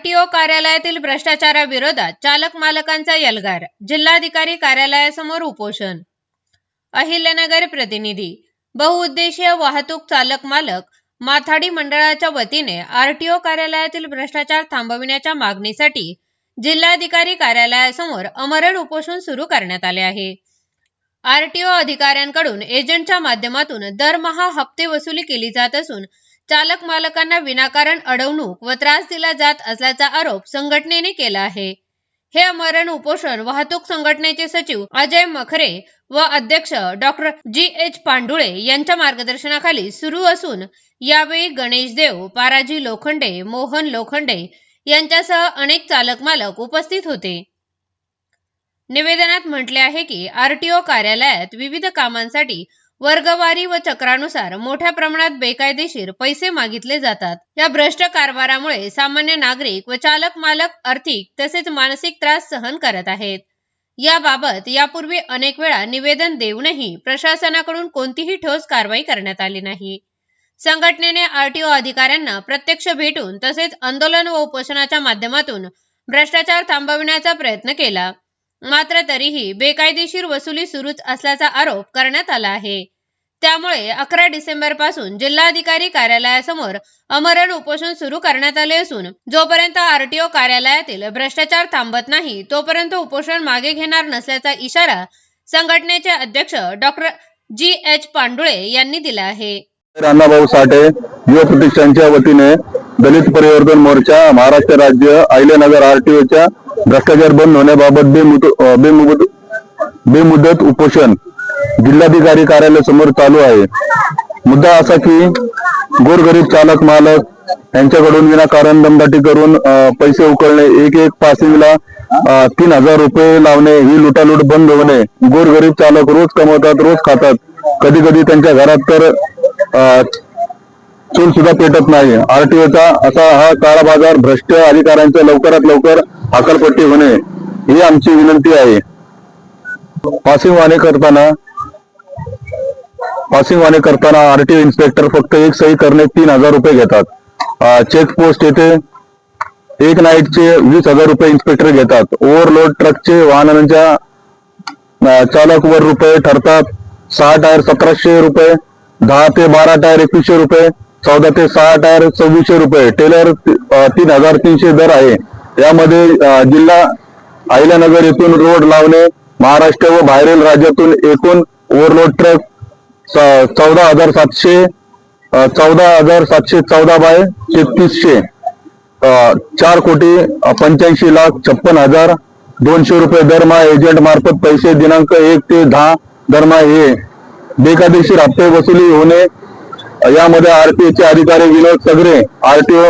RTO कार्यालयातील भ्रष्टाचाराविरोधात चालक मालकांचा यलगार जिल्हाधिकारी कार्यालयासमोर उपोषण. अहिल्यानगर प्रतिनिधी बहुउद्देशीय वाहतूक चालक मालक माथाडी मंडळाच्या वतीने आरटीओ कार्यालयातील भ्रष्टाचार थांबविण्याच्या मागणीसाठी जिल्हाधिकारी कार्यालयासमोर अमरण उपोषण सुरू करण्यात आले आहे. आरटीओ अधिकाऱ्यांकडून एजंटच्या माध्यमातून दरमहा हप्ते वसुली केली जात असून चालक मालकांना विनाकारण अडवणूक व त्रास दिला जात असल्याचा आरोप संघटनेने केला आहे. हे अमरण उपोषण वाहतूक संघटनेचे सचिव अजय मखरे व अध्यक्ष डॉक्टर जी एच पांडुळे यांच्या मार्गदर्शनाखाली सुरू असून यावेळी गणेश देव पाराजी लोखंडे मोहन लोखंडे यांच्यासह अनेक चालक मालक उपस्थित होते. निवेदनात म्हटले आहे की आरटीओ कार्यालयात विविध कामांसाठी वर्गवारी व चक्रानुसार मोठ्या प्रमाणात बेकायदेशीर पैसे मागितले जातात. या भ्रष्ट कारभारामुळे सामान्य नागरिक व चालक मालक आर्थिक तसेच मानसिक त्रास सहन करत आहेत. याबाबत यापूर्वी अनेक वेळा निवेदन देऊनही प्रशासनाकडून कोणतीही ठोस कारवाई करण्यात आली नाही. संघटनेने आरटीओ अधिकाऱ्यांना प्रत्यक्ष भेटून तसेच आंदोलन व उपोषणाच्या माध्यमातून भ्रष्टाचार थांबविण्याचा प्रयत्न केला. मात्र तरीही बेकायदेशीर वसुली सुरूच असल्याचा आरोप करण्यात आला आहे. त्यामुळे अकरा डिसेंबरपासून जिल्हाधिकारी कार्यालयासमोर अमरण उपोषण सुरू करण्यात आले असून जोपर्यंत आरटीओ कार्यालयातील भ्रष्टाचार थांबत नाही तोपर्यंत उपोषण मागे घेणार नसल्याचा इशारा संघटनेचे अध्यक्ष डॉक्टर जी एच पांडुळे यांनी दिला आहे. अण्णाभाऊ साठे युवा प्रतिष्ठानच्या वतीने दलित परिवर्तन मोर्चा महाराष्ट्र राज्य अहिल्यानगर आरटीओच्या भ्रष्टाचार बंद होण्याबाबत बेमुद बेमुदत बेमुदत उपोषण जिल्हाधिकारी कार्यालयासमोर चालू आहे. मुद्दा असा की गोरगरीब चालक मालक यांच्याकडून विनाकारण दमदाटी करून पैसे उकळणे एक एक पासिंगला तीन हजार रुपये लावणे ही लुटालूट बंद होणे. गोरगरीब चालक रोज कमवतात रोज खातात. कधी कधी त्यांच्या घरात तर चूल सुद्धा पेटत नाही. आरटीओचा असा हा काळा बाजार भ्रष्ट अधिकाऱ्यांच्या लवकरात लवकर हकालपट्टी होणे ही आमची विनंती आहे. पासिंग वाहने करताना पासिंग वाहने करताना आरटीओ इन्स्पेक्टर फक्त एक सही करणे तीन हजार रुपये घेतात. चेक पोस्ट येथे एक नाईटचे वीस हजार रुपये इन्स्पेक्टर घेतात. ओव्हरलोड ट्रकचे वाहनांच्या चालकवर चालक वर रुपये ठरतात. सहा टायर सतराशे रुपये दहा ते बारा टायर एकवीसशे रुपये चौदा ते सहा टायर सव्वीसशे रुपये. टेलर तीन हजार तीनशे दर आहे. यामध्ये जिल्हा अहिल्यानगर येथून रोड लावणे महाराष्ट्र व बाहेरील राज्यातून एकूण ओव्हरलोड ट्रक चौदा हजार सातशे चौदा हजार सातशे चौदा बाय तेहतीसशे. चार कोटी पंच्याऐंशी लाख छप्पन हजार दोनशे रुपये दरमहा एजंट मार्फत पैसे दिनांक एक ते दहा दरमहा हे. बेकायदेशीर हप्ते वसुली होणे यामध्ये आरटीओचे अधिकारी विनोद सगरे आरटीओ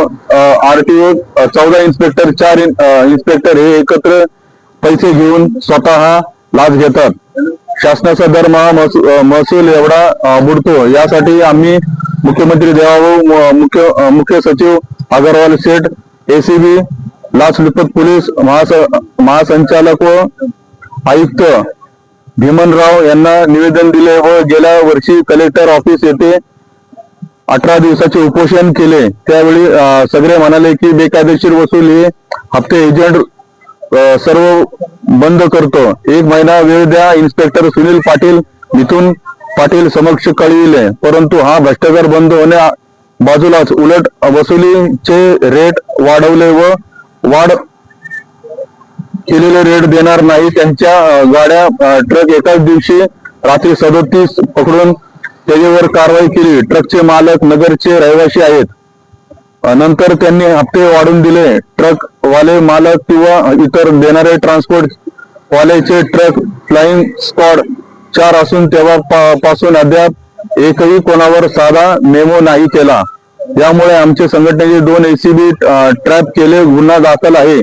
आरटीओ चौदा इन्स्पेक्टर चार इन- इन्स्पेक्टर हे एकत्र पैसे घेऊन स्वतः लाच घेतात. शासनाचा दरमहा महसू- महसूल एवढा बुडतो. यासाठी आम्ही मुख्यमंत्री देवाभाऊ मुख्य मुख्य सचिव अगरवाल शेठ एसीबी लाचलुचपत पोलीस महास महासंचालक व आयुक्त भीमनराव यांना निवेदन दिले व गेल्या वर्षी कलेक्टर ऑफिस येथे अठरा दिवसाचे उपोषण केले. त्यावेळी सगळे म्हणाले की बेकायदेशीर वसुली हप्ते एजंट सर्व बंद करतो. एक महिना वेळ द्या इन्स्पेक्टर सुनील पाटील मिथून पाटील समक्ष कळविले. परंतु हा भ्रष्टाचार बंद होण्या बाजूलाच उलट वसुलीचे रेट वाढवले व वाढ केलेले रेट देणार नाही. त्यांच्या गाड्या ट्रक एकाच दिवशी रात्री सदोतीस पकडून त्याच्यावर कारवाई केली. ट्रकचे मालक नगरचे रहिवासी आहेत. नंतर त्यांनी हप्ते वाढून दिले. ट्रक वाले मालक किंवा इतर देणारे ट्रान्सपोर्ट वाल्याचे ट्रक फ्लाइंग स्क्वॉड चार असून तेव्हा पासून अद्याप एकही कोणावर साधा मेमो नाही केला. यामुळे आमचे संघटनेचे दोन एसीबी ट्रॅप केले. गुन्हा दाखल आहे.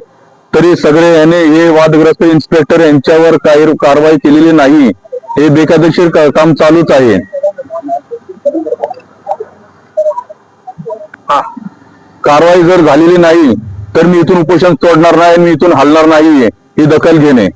तरी सगळे याने हे वादग्रस्त इन्स्पेक्टर यांच्यावर काही कारवाई केलेली नाही. हे बेकायदेशीर काम चालूच आहे. कारवाई जर झालेली नाही तर मी इथून उपोषण सोडणार नाही मी इथून हलणार नाही ही दखल घेणे.